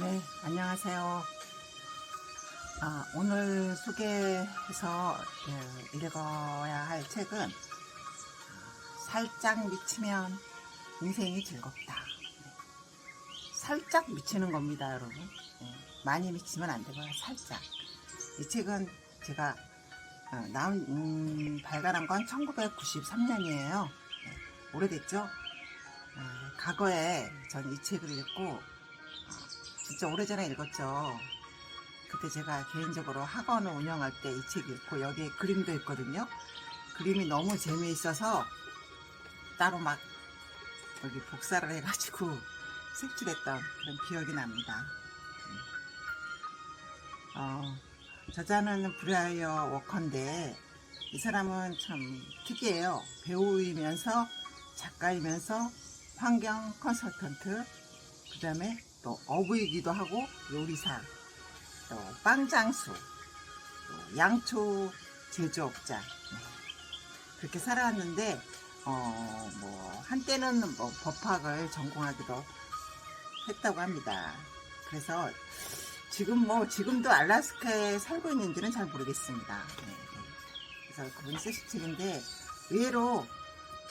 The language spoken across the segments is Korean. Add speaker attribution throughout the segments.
Speaker 1: 네, 안녕하세요. 아, 오늘 소개해서 예, 읽어야 할 책은 살짝 미치면 인생이 즐겁다. 살짝 미치는 겁니다, 여러분. 예, 많이 미치면 안 되고요, 살짝. 이 책은 제가 어, 나온 음, 발간한 건 1993년이에요. 오래됐죠? 아, 과거에 전 이 책을 읽고 진짜 오래전에 읽었죠. 그때 제가 개인적으로 학원을 운영할 때 이 책 읽고 여기에 그림도 있거든요. 그림이 너무 재미있어서 따로 막 여기 복사를 해가지고 색칠했던 그런 기억이 납니다. 어, 저자는 브라이어 워커인데 이 사람은 참 특이해요. 배우이면서 작가이면서 환경 컨설턴트 그 다음에 또 어부이기도 하고 요리사 또 빵장수 또 양초 제조업자 네. 그렇게 살아왔는데 어 뭐 한때는 뭐 법학을 전공하기도 했다고 합니다. 그래서 지금 뭐 지금도 알라스카에 살고 있는지는 잘 모르겠습니다. 네, 네. 그래서 그분이 쓰신 책인데 의외로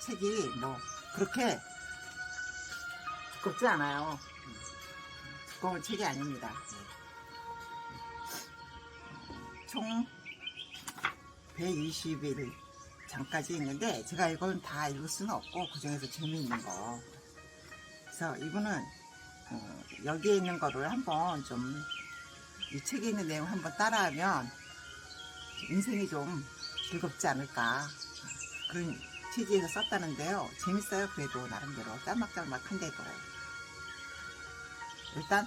Speaker 1: 책이 뭐 그렇게 두껍지 않아요. 두꺼운 책이 아닙니다. 총 120일 장까지 있는데 제가 이건 다 읽을 수는 없고 그 중에서 재미있는 거. 그래서 이분은 어, 여기에 있는 거를 한번 좀 이 책에 있는 내용 한번 따라하면 인생이 좀 즐겁지 않을까 그런 취지에서 썼다는데요. 재밌어요. 그래도 나름대로 짤막짤막한데도 일단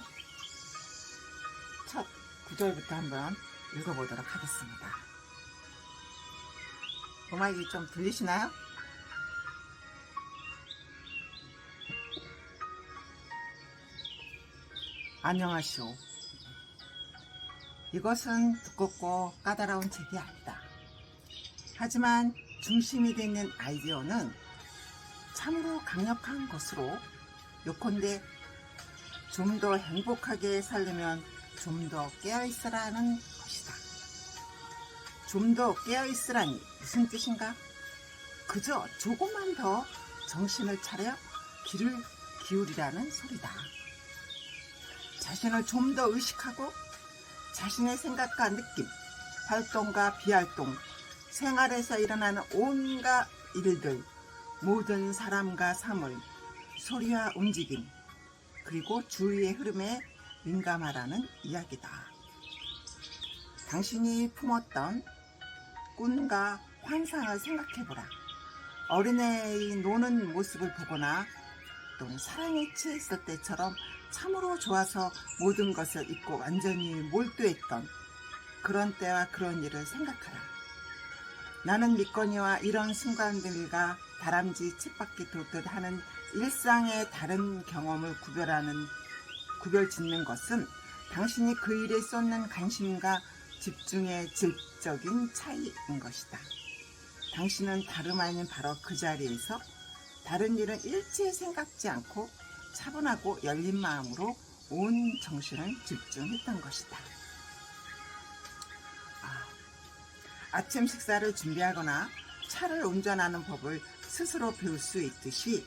Speaker 1: 첫 구절부터 한번 읽어보도록 하겠습니다. 음악이 좀 들리시나요? 안녕하시오. 이것은 두껍고 까다로운 책이 아니다. 하지만 중심이 되는 아이디어는 참으로 강력한 것으로 요컨대 좀 더 행복하게 살려면 좀 더 깨어있으라는 것이다. 좀 더 깨어있으라니 무슨 뜻인가? 그저 조금만 더 정신을 차려 귀를 기울이라는 소리다. 자신을 좀 더 의식하고 자신의 생각과 느낌, 활동과 비활동, 생활에서 일어나는 온갖 일들, 모든 사람과 사물, 소리와 움직임, 그리고 주위의 흐름에 민감하라는 이야기다. 당신이 품었던 꿈과 환상을 생각해보라. 어린애의 노는 모습을 보거나 또는 사랑에 취했을 때처럼 참으로 좋아서 모든 것을 잊고 완전히 몰두했던 그런 때와 그런 일을 생각하라. 나는 믿거니와 이런 순간들과 다람쥐 쳇바퀴 돌듯 하는 일상의 다른 경험을 구별하는 구별 짓는 것은 당신이 그 일에 쏟는 관심과 집중의 질적인 차이인 것이다. 당신은 다름 아닌 바로 그 자리에서 다른 일은 일체 생각지 않고 차분하고 열린 마음으로 온 정신을 집중했던 것이다. 아, 침 식사를 준비하거나 차를 운전하는 법을 스스로 배울 수 있듯이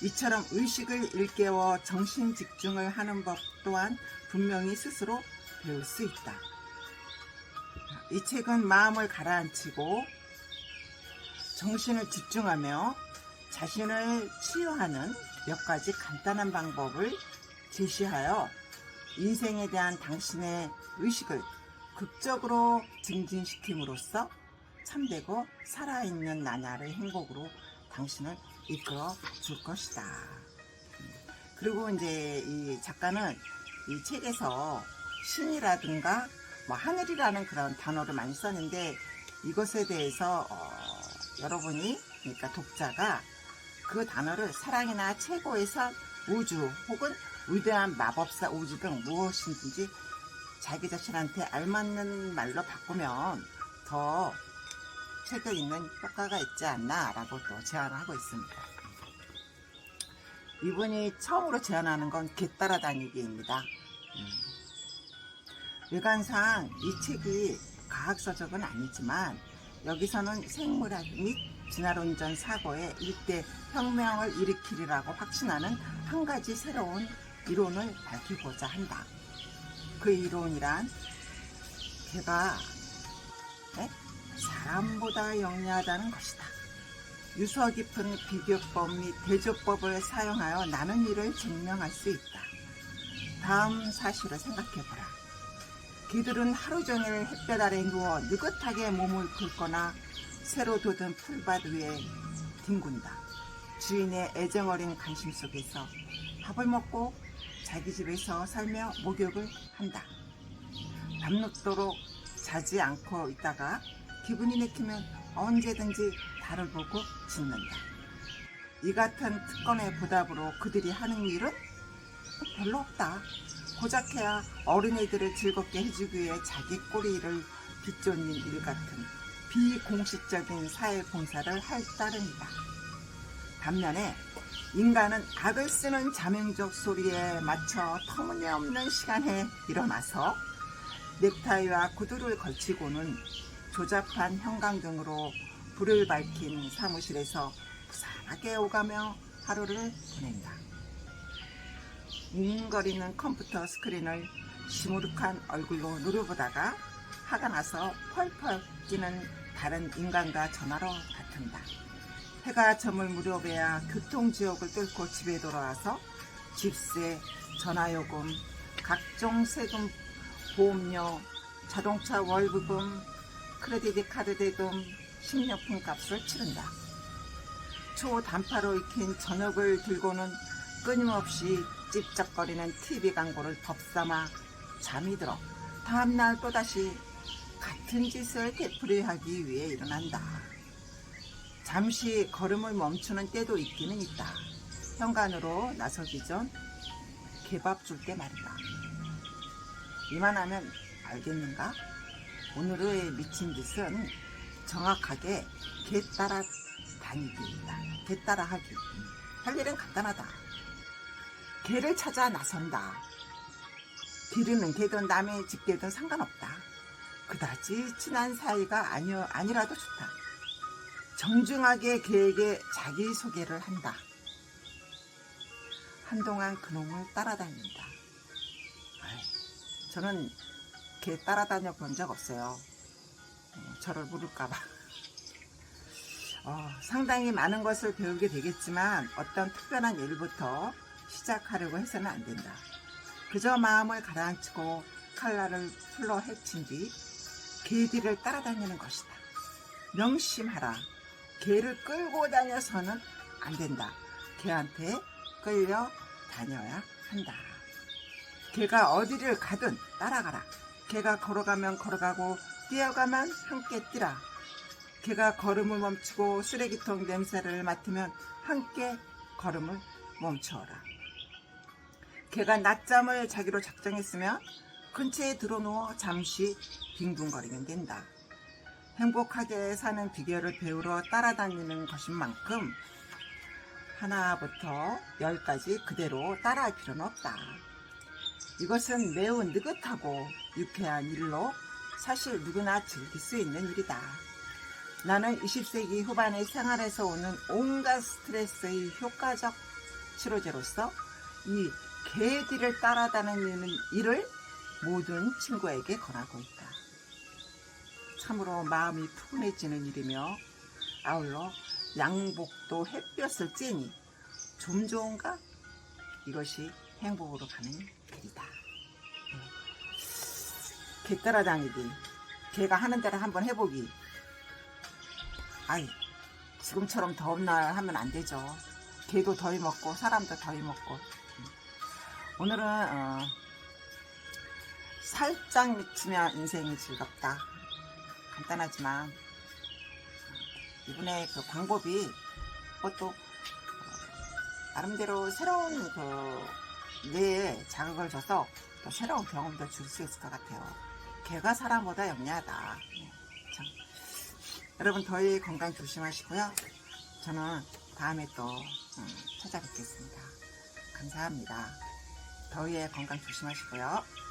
Speaker 1: 이처럼 의식을 일깨워 정신 집중을 하는 법 또한 분명히 스스로 배울 수 있다. 이 책은 마음을 가라앉히고 정신을 집중하며 자신을 치유하는 몇 가지 간단한 방법을 제시하여 인생에 대한 당신의 의식을 극적으로 증진시킴으로써 참되고 살아있는 나날의 행복으로 당신을 이끌어 줄 것이다. 그리고 이제 이 작가는 이 책에서 신이라든가 뭐 하늘이라는 그런 단어를 많이 썼는데 이것에 대해서 어, 여러분이 그러니까 독자가 그 단어를 사랑이나 최고의 선, 우주 혹은 위대한 마법사 우주 등 무엇이든지 자기 자신한테 알맞는 말로 바꾸면 더 책에 있는 효과가 있지 않나 라고 또 제안을 하고 있습니다. 이분이 처음으로 제안하는 건 개 따라다니기입니다. 외관상 이 책이 과학서적은 아니지만 여기서는 생물학 및 진화론전 사고에 일대 혁명을 일으키리라고 확신하는 한 가지 새로운 이론을 밝히고자 한다. 그 이론이란 개가 네? 사람보다 영리하다는 것이다. 유서 깊은 비교법 및 대조법을 사용하여 나는 이를 증명할 수 있다. 다음 사실을 생각해보라. 개들은 하루 종일 햇볕 아래 누워 느긋하게 몸을 긁거나 새로 돋은 풀밭 위에 뒹군다. 주인의 애정어린 관심 속에서 밥을 먹고 자기 집에서 살며 목욕을 한다. 밤늦도록 자지 않고 있다가 기분이 내키면 언제든지 달을 보고 짖는다. 이 같은 특권의 보답으로 그들이 하는 일은 별로 없다. 고작해야 어린애들을 즐겁게 해주기 위해 자기 꼬리를 비쫓는 일 같은 비공식적인 사회 봉사를 할 따름이다. 반면에 인간은 악을 쓰는 자명적 소리에 맞춰 터무니없는 시간에 일어나서 넥타이와 구두를 걸치고는 조잡한 형광등으로 불을 밝힌 사무실에서 무산하게 오가며 하루를 보낸다. 웅거리는 컴퓨터 스크린을 시무룩한 얼굴로 노려보다가 화가 나서 펄펄 뛰는 다른 인간과 전화로 다툰다. 해가 저물 무렵에야 교통지옥을 뚫고 집에 돌아와서 집세, 전화요금, 각종 세금, 보험료, 자동차 월부금, 크레디트 카드 대금, 식료품 값을 치른다. 초단파로 익힌 저녁을 들고는 끊임없이 찝쩍거리는 TV 광고를 덥삼아 잠이 들어 다음날 또다시 같은 짓을 되풀이하기 위해 일어난다. 잠시 걸음을 멈추는 때도 있기는 있다. 현관으로 나서기 전 개밥 줄 때 말이다. 이만하면 알겠는가? 오늘의 미친 짓은 정확하게 개 따라 다니기입니다. 개 따라 하기. 할 일은 간단하다. 개를 찾아 나선다. 기르는 개든 남의 집 개든 상관없다. 그다지 친한 사이가 아니어, 아니라도 좋다. 정중하게 개에게 자기소개를 한다. 한동안 그놈을 따라다닌다. 아 이, 저는 개 따라다녀 본 적 없어요. 어, 저를 물을까봐. 어, 상당히 많은 것을 배우게 되겠지만 어떤 특별한 일부터 시작하려고 해서는 안 된다. 그저 마음을 가라앉히고 칼날을 풀러 헤친 뒤 개들을 따라다니는 것이다. 명심하라. 개를 끌고 다녀서는 안 된다. 개한테 끌려 다녀야 한다. 개가 어디를 가든 따라가라. 개가 걸어가면 걸어가고 뛰어가면 함께 뛰라. 개가 걸음을 멈추고 쓰레기통 냄새를 맡으면 함께 걸음을 멈추어라. 개가 낮잠을 자기로 작정했으면 근처에 들어누워 잠시 빙둥거리면 된다. 행복하게 사는 비결을 배우러 따라다니는 것인 만큼 하나부터 열까지 그대로 따라할 필요는 없다. 이것은 매우 느긋하고 유쾌한 일로 사실 누구나 즐길 수 있는 일이다. 나는 20세기 후반의 생활에서 오는 온갖 스트레스의 효과적 치료제로서 이 개들을 따라다니는 일을 모든 친구에게 권하고 있다. 참으로 마음이 푸근해지는 일이며 아울러 양복도 햇볕을 쬐니 좀 좋은가? 이것이 행복으로 가는 길 이다. 네. 개 따라다니기. 개가 하는 대로 한번 해보기. 아이, 지금처럼 더운 날 하면 안 되죠. 개도 더위 먹고 사람도 더위 먹고. 오늘은 어, 살짝 미치면 인생이 즐겁다. 간단하지만 이분의 그 방법이 그것도 어, 나름대로 새로운 그 뇌에 자극을 줘서 또 새로운 경험도 줄 수 있을 것 같아요. 개가 사람보다 영리하다. 네, 참. 여러분 더위 건강 조심하시고요. 저는 다음에 또 음, 찾아뵙겠습니다. 감사합니다. 더위에 건강 조심하시고요.